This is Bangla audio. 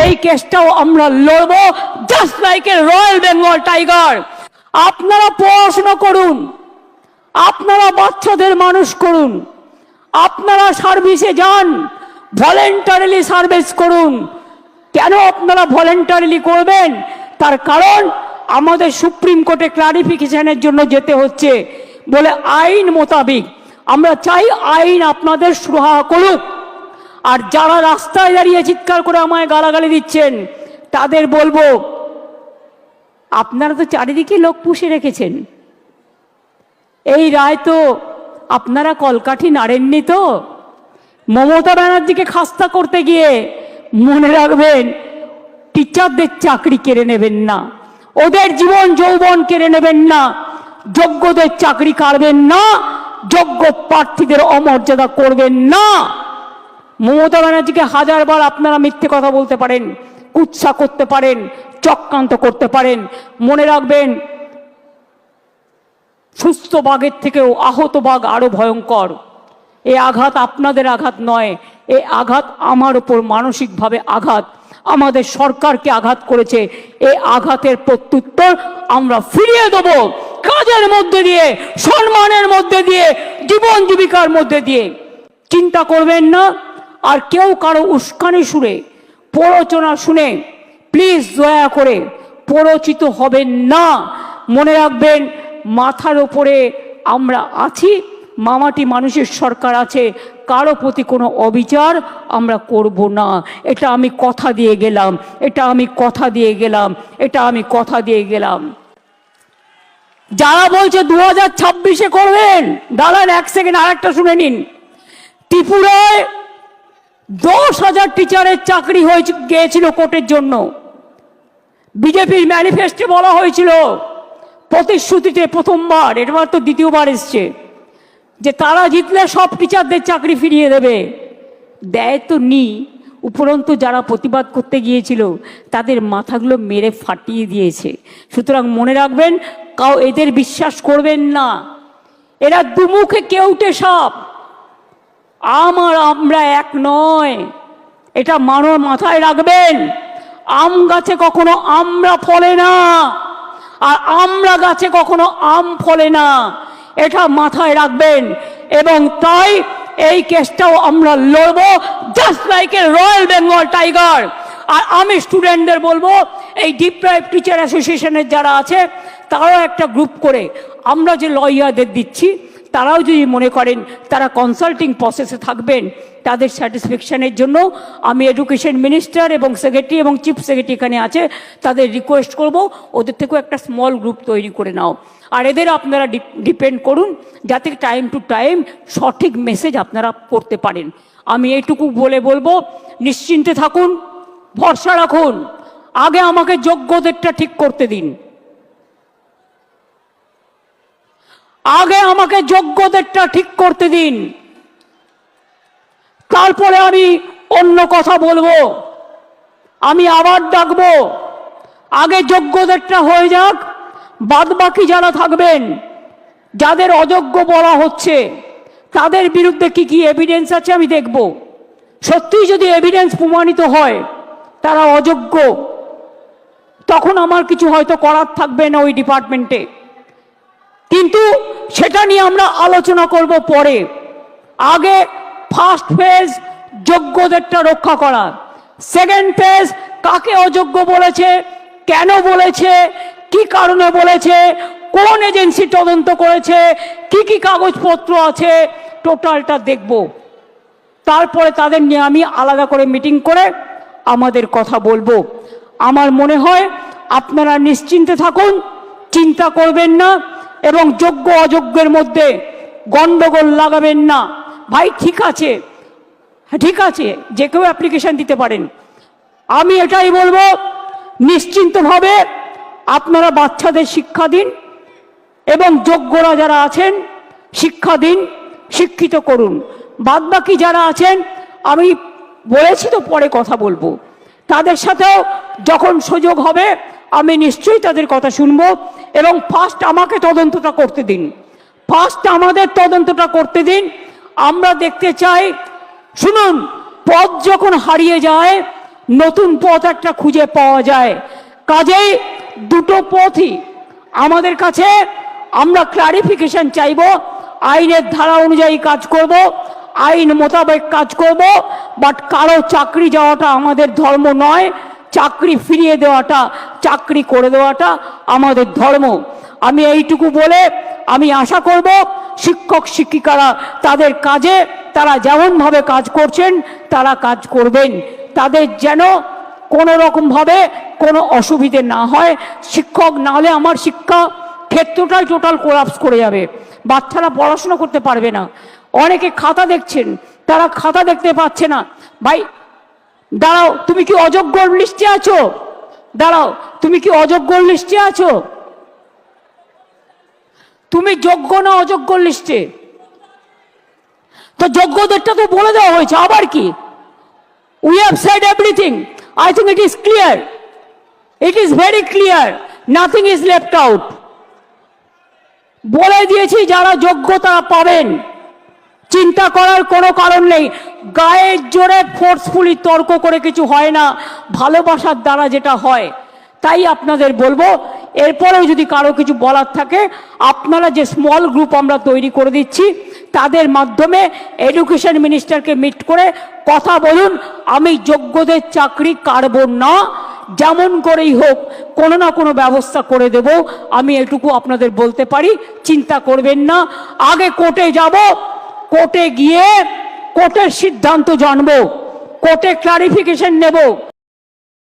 এই কেসটাও আমরা লড়বো just like a royal Bengal tiger আপনারা পড়াশোনা করুন, আপনারা বাচ্চাদের মানুষ করুন, আপনারা সার্ভিসে যান ভলেন্টারিলি সার্ভিস করুন। কেন আপনারা ভলেন্টারিলি করবেন? তার কারণ আমাদের সুপ্রিম কোর্টে ক্লারিফিকেশনের জন্য যেতে হচ্ছে। বলে আইন মোতাবিক, আমরা চাই আইন আপনাদের সুরাহা করুক। আর যারা রাস্তায় দাঁড়িয়ে চিৎকার করে আমায় গালাগালি দিচ্ছেন, তাদের বলব, আপনারা তো চারিদিকে লোক পুষে রেখেছেন। এই রায় তো আপনারা কলকাঠি নাড়েননি তো? মমতা ব্যানার্জিকে খাস্তা করতে গিয়ে মনে রাখবেন, টিচারদের চাকরি কেড়ে নেবেন না, ওদের জীবন যৌবন কেড়ে নেবেন না, যোগ্যদের চাকরি কাড়বেন না, যোগ্য প্রার্থীদের অমর্যাদা করবেন না। মমতা ব্যানার্জিকে হাজারবার আপনারা মিথ্যে কথা বলতে পারেন, কুৎসা করতে পারেন, চক্রান্ত করতে পারেন। মনে রাখবেন, সুস্থ বাঘের থেকেও আহত বাঘ আরও ভয়ঙ্কর। এ আঘাত আপনাদের আঘাত নয়, এ আঘাত আমার ওপর মানসিকভাবে আঘাত। আমাদের সরকারকে আঘাত করেছে এই আঘাতের প্রত্যুত্তর আমরা ফিরিয়ে দেব কাজের মধ্যে দিয়ে, সম্মানের মধ্যে দিয়ে, জীবন জীবিকার মধ্যে দিয়ে। চিন্তা করবেন না আর কেউ কারও উস্কানি শুনে প্ররোচনা শুনে প্লিজ দয়া করে প্ররোচিত হবেন না। মনে রাখবেন, মাথার ওপরে আমরা আছি, মামাটি মানুষের সরকার আছে, কারও প্রতি কোনো অবিচার আমরা করব না। এটা আমি কথা দিয়ে গেলাম, এটা আমি কথা দিয়ে গেলাম, এটা আমি কথা দিয়ে গেলাম। যারা বলছে দু হাজার ছাব্বিশে করবেন, দাঁড়ান এক সেকেন্ড আর একটা শুনে নিন। ত্রিপুরায় দশ হাজার টিচারের চাকরি হয়েছে, গিয়েছিল কোর্টের জন্য। বিজেপির ম্যানিফেস্টে বলা হয়েছিল, প্রতিশ্রুতিতে প্রথমবার এবার তো দ্বিতীয়বার এসছে, যে তারা জিতলে সব টিচারদের চাকরি ফিরিয়ে দেবে। দেয় তো নি, উপরন্তু যারা প্রতিবাদ করতে গিয়েছিল, তাদের মাথাগুলো মেরে ফাটিয়ে দিয়েছে। সুতরাং মনে রাখবেন, কাউ এদের বিশ্বাস করবেন না। এরা দুমুখে কেউটে সাপ। আমার আমরা এক নয়। এটা মানব মাথায় রাখবেন। আম গাছে কখনো আমরা ফলে না। আর আমরা গাছে কখনো আম ফলে না। এটা মাথায় রাখবেন। এবং তাই এই কেসটাও আমরা লড়বো just like a royal Bengal tiger আর আমি স্টুডেন্টদের বলব, এই ডিপ্রাইভ টিচার অ্যাসোসিয়েশনের যারা আছে, তারাও একটা গ্রুপ করে। আমরা যে লয়ারদের দিচ্ছি তারাও যদি মনে করেন তারা কনসাল্টিং প্রসেসে থাকবেন, তাদের স্যাটিসফ্যাকশনের জন্য আমি এডুকেশন মিনিস্টার এবং সেক্রেটারি এবং চিফ সেক্রেটারি এখানে আছে, তাদের রিকোয়েস্ট করব, ওদের থেকেও একটা স্মল গ্রুপ তৈরি করে নাও। আর এদের আপনারা ডিপেন্ড করুন, যাতে টাইম টু টাইম সঠিক মেসেজ আপনারা করতে পারেন। আমি এইটুকু বলে বলব, নিশ্চিন্তে থাকুন, ভরসা রাখুন, আগে আমাকে যোগ্যদেরটা ঠিক করতে দিন। আগে আমাকে যোগ্যদেরটা ঠিক করতে দিন। তারপরে আমি অন্য কথা বলব। আমি আবার ডাকবো। আগে যোগ্যদেরটা হয়ে যাক বাদ বাকি যারা থাকবেন, যাদের অযোগ্য বলা হচ্ছে, তাদের বিরুদ্ধে কি কি এভিডেন্স আছে আমি দেখব। সত্যিই যদি এভিডেন্স প্রমাণিত হয়, তারা অযোগ্য, তখন আমার কিছু হয়তো করার থাকবে না ওই ডিপার্টমেন্টে কিন্তু সেটা নিয়ে আমরা আলোচনা করব পরে। আগে ফার্স্ট ফেজ যোগ্যদেরটা রক্ষা করা। সেকেন্ড ফেজ কাকে অযোগ্য বলেছে, কেন বলেছে, কি কারণে বলেছে, কোন এজেন্সি তদন্ত করেছে, কি কি কাগজপত্র আছে, টোটালটা দেখব। তারপরে তাদের নিয়ে আমি আলাদা করে মিটিং করে আমাদের কথা বলব। আমার মনে হয় আপনারা নিশ্চিন্তে থাকুন, চিন্তা করবেন না। এবং যোগ্য অযোগ্যের মধ্যে গন্ডগোল লাগাবেন না। ভাই, ঠিক আছে। হ্যাঁ ঠিক আছে। যে কেউ অ্যাপ্লিকেশন দিতে পারেন। আমি এটাই বলব, নিশ্চিন্তভাবে আপনারা বাচ্চাদের শিক্ষা দিন এবং যোগ্যরা যারা আছেন, শিক্ষা দিন, শিক্ষিত করুন। বাদবাকি যারা আছেন, আমি বলেছি তো পরে কথা বলব। তাদের সাথেও যখন সুযোগ হবে, আমি নিশ্চয়ই তাদের কথা শুনব। এবং ফার্স্ট আমাকে তদন্তটা করতে দিন। ফার্স্ট আমাদের তদন্তটা করতে দিন। আমরা দেখতে চাই, শুনুন, পথ যখন হারিয়ে যায়, নতুন পথ একটা খুঁজে পাওয়া যায়। কাজেই দুটো পথই আমাদের কাছে। আমরা ক্লারিফিকেশন চাইব, আইনের ধারা অনুযায়ী কাজ করব, আইন মোতাবেক কাজ করব বাট কারও চাকরি যাওয়াটা আমাদের ধর্ম নয়। চাকরি ফিরিয়ে দেওয়াটা, চাকরি করে দেওয়াটা আমাদের ধর্ম। আমি এইটুকু বলে আমি আশা করব শিক্ষক শিক্ষিকারা তাদের কাজে, তারা যেমনভাবে কাজ করছেন, তারা কাজ করবেন। তাদের যেন কোনো রকমভাবে কোনো অসুবিধে না হয়। শিক্ষক না হলে আমার শিক্ষা ক্ষেত্রটাই টোটাল কোলাপস করে যাবে। বাচ্চারা পড়াশোনা করতে পারবে না। অনেকে খাতা দেখছেন, তারা খাতা দেখতে পাচ্ছে না। ভাই দাঁড়াও, তুমি কি অযোগ্য লিস্টে আছো? দাঁড়াও, তুমি কি অযোগ্য লিস্টে আছো? তুমি যোগ্য না অযোগ্য লিস্টে তো যোগ্যদেরটা তো বলে দেওয়া হয়েছে, আবার কি? We have said everything I think it is clear it is very clear nothing is left out বলে দিয়েছি, যারা যোগ্যতা পাবেন। চিন্তা করার কোনো কারণ নেই। গায়ের জোরে ফোর্সফুলি তর্ক করে কিছু হয় না, ভালোবাসার দ্বারা যেটা হয়, তাই আপনাদের বলব, এরপরেও যদি কারও কিছু বলার থাকে, আপনারা যে স্মল গ্রুপ আমরা তৈরি করে দিচ্ছি, তাদের মাধ্যমে এডুকেশন মিনিস্টারকে মিট করে কথা বলুন, আমি যোগ্যদের চাকরি কাড়ব না, যেমন করেই হোক, কোনো না কোনো ব্যবস্থা করে দেব, আমি এটুকু আপনাদের বলতে পারি, চিন্তা করবেন না, আগে কোর্টে যাব কোর্টে গিয়ে কোর্টের সিদ্ধান্ত জানব কোর্টে ক্লারিফিকেশন নেব।